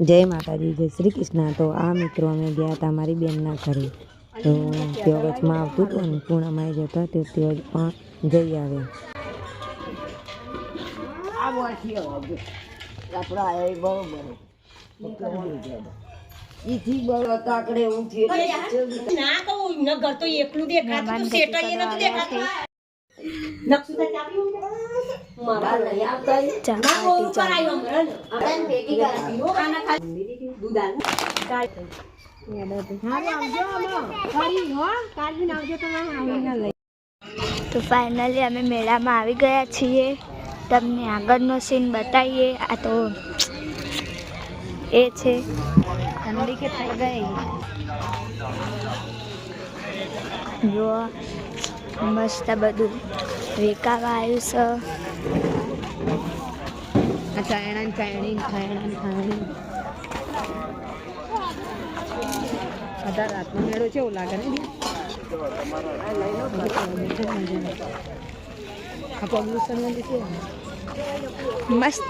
જય માતાજી, જય શ્રી કૃષ્ણ. તો આ મિત્રો અમે ગયા હતા મારી બેનના ઘરે. તો તેઓ વચમાં આવતું હતું અને પૂર્ણમાં જતા તો તેઓ પણ જઈ તો એકલું તું ફાઇનલી અમે મેળામાં આવી ગયા છીએ તમને આગળનો સીન બતાવીએ આ તો એ છે ઠંડી કે થઈ ગઈ જો મસ્ત બધું વેકાવા આવ્યું છે ચાયણા ચાયણી ખાયણા ખાયણી બધા રાતનો મેળો છે એવું લાગે ને? આ પોલ્યુશન છે? મસ્ત.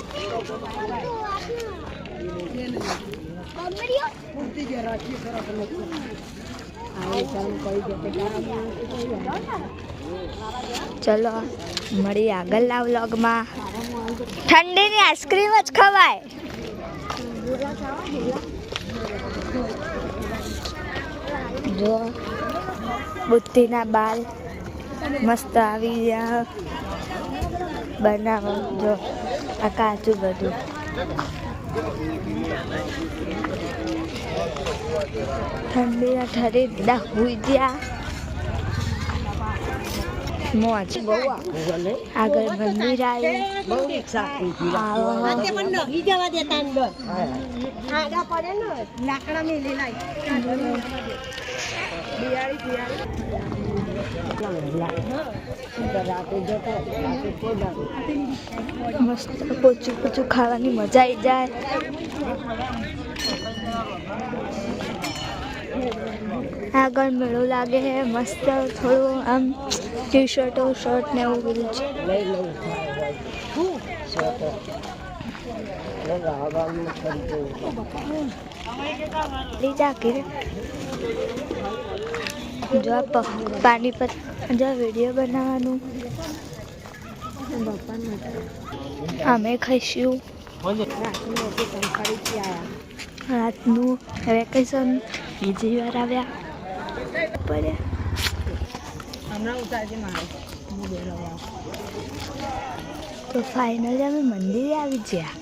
ચલો મળી આગળના વ્લોગમાં. ઠંડીની આઈસ્ક્રીમ જ ખવાય. જો, બુદ્ધિના બાલ મસ્ત આવી ગયા. બનાવો, જો, આ કાચું બધું. ઠંડીના ઠરી બધા હુઈ ગયા. મોજ આગળ મંદિર મસ્ત પોચું પોચું ખાવાની મજા આવી જાય. આગળ મેળો લાગે છે, મસ્ત થોડું આમ ટી શર્ટો શર્ટ ને એવું બધું છે. લીધા કે જો આ પ- પાણીપત જો વીડિયો બનાવવાનું. અમે ખાઈશું. રાતનું વેકેશન બીજી વાર આવ્યા. પડ્યા હમણાં ઉતારજે મારે. તો ફાઇનલી અમે મંદિરે આવી ગયા.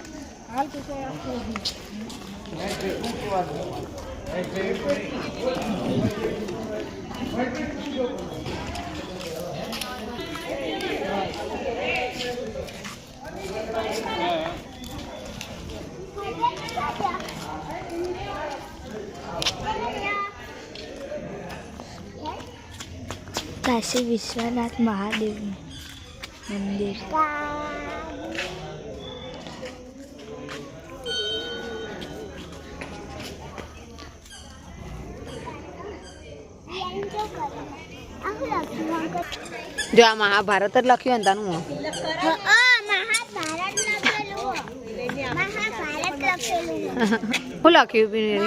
કાશી વિશ્વનાથ મહાદેવનું મંદિર જો આ મહાભારત જ લખ્યું ને તાનું શું લખ્યું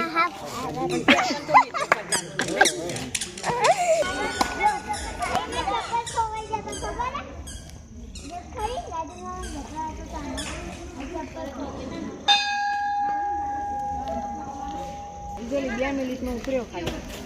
બે મિનિટમાં ઉતર્યો ખાલી.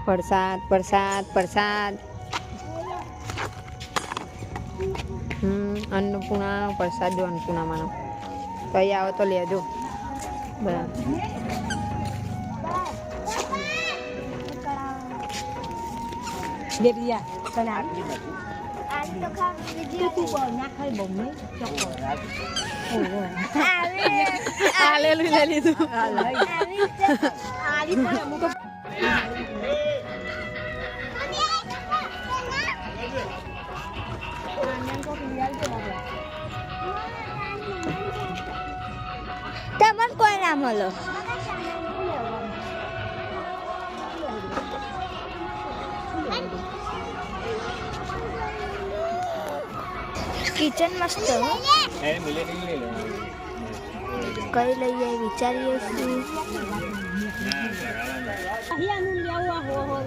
જેવા દેખાય પ્રસાદ પ્રસાદ પ્રસાદ હમ અન્નપૂર્ણા પ્રસાદ જો અન્નપૂર્ણામાંનો કઈ આવે તો લેજો બરાબર હાલેલું લઈ લીધું મળો. કિચન મસ્ત. કઈ લઈએ વિચારીએ છીએ હો હો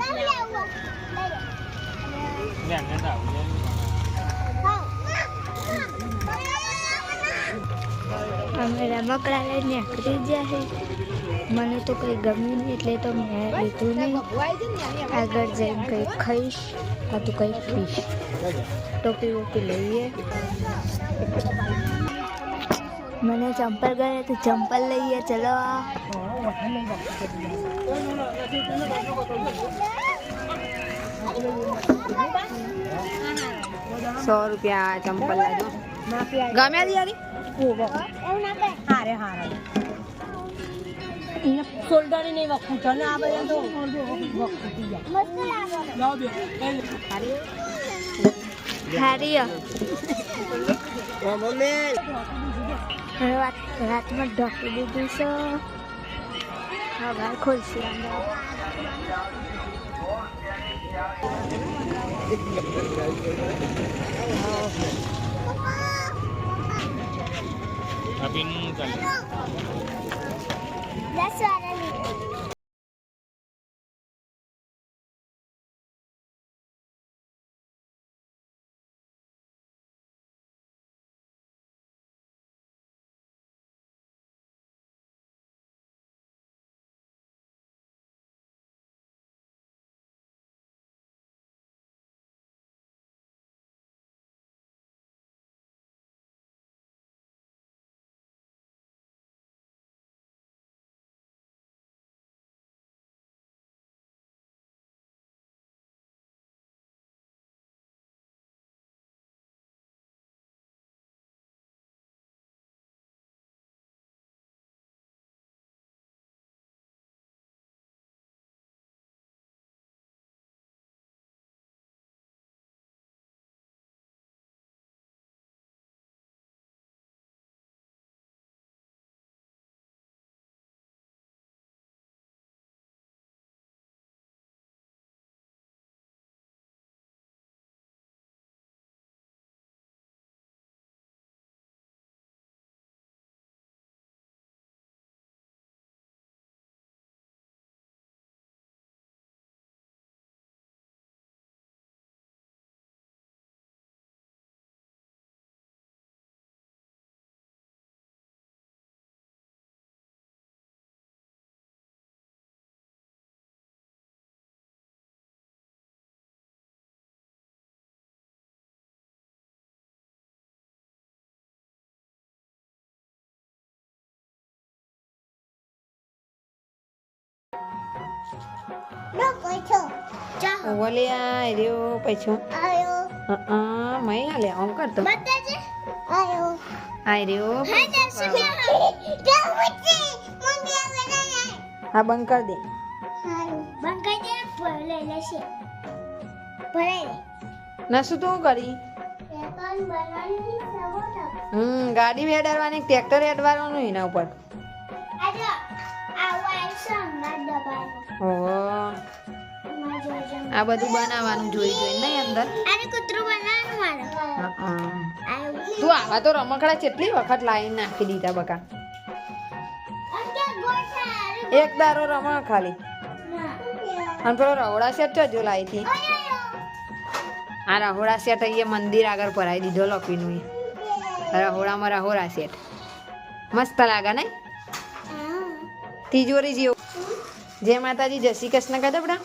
અમે રમકડા લઈને નીકળી ગયા છે મને તો કંઈ ગમ્યું નહીં, એટલે તો મેં લીધું નહીં. આગળ જઈને કંઈ ખાઈશ કાં તો કંઈ પીશ. ટોપી વોપી લઈએ. મને ચંપલ ગમે તો ચંપલ લઈએ, ચલો. સો રૂપિયા ચંપલ લાજો ગમ્યા દિયારી હારે હારે. એને નહીં વખું. છે ને આ બધા તો રાતમાં ઢોકી દીધું છે. હવે ખોલશું અંદર. That's what ઓલે આ રહ્યો પૈસો. હા મેં આલે આમ કરતો. આ રહ્યો હા બંધ કર દે. નસું તું કરી? હમ ગાડી વેડાડવાની ટ્રેક્ટર હેડવાનું એના ઉપર. ઓહો આ બધું બનાવવાનું જોઈ જોઈ નહીં અંદર? આને કૂતરું બનાવવાનું મારે. તું આવા તો રમકડા કેટલી વખત લાવીને નાખી દીધા બકા. એક દારો રમણ ખાલી. અને પેલો રહોડા સેટ જો લાવી હતી આ રહોડા સેટ અહીંયા મંદિર આગળ ભરાઈ દીધો લખીનું રહોડામાં રહોડા સેટ મસ્ત લાગે નહીં? તિજોરી જેવું જય માતાજી જય શ્રી કૃષ્ણ કહી દો બેટા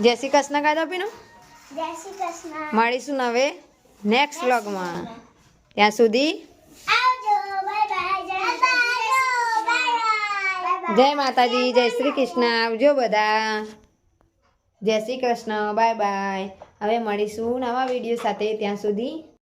જય શ્રી કૃષ્ણ કહી દો પીનું મળીશું હવે નેક્સ્ટ વ્લોગમાં ત્યાં સુધી જય માતાજી જય શ્રી કૃષ્ણ. આવજો બધા. જય શ્રી કૃષ્ણ. બાય બાય હવે મળીશું નવા વીડિયો સાથે. ત્યાં સુધી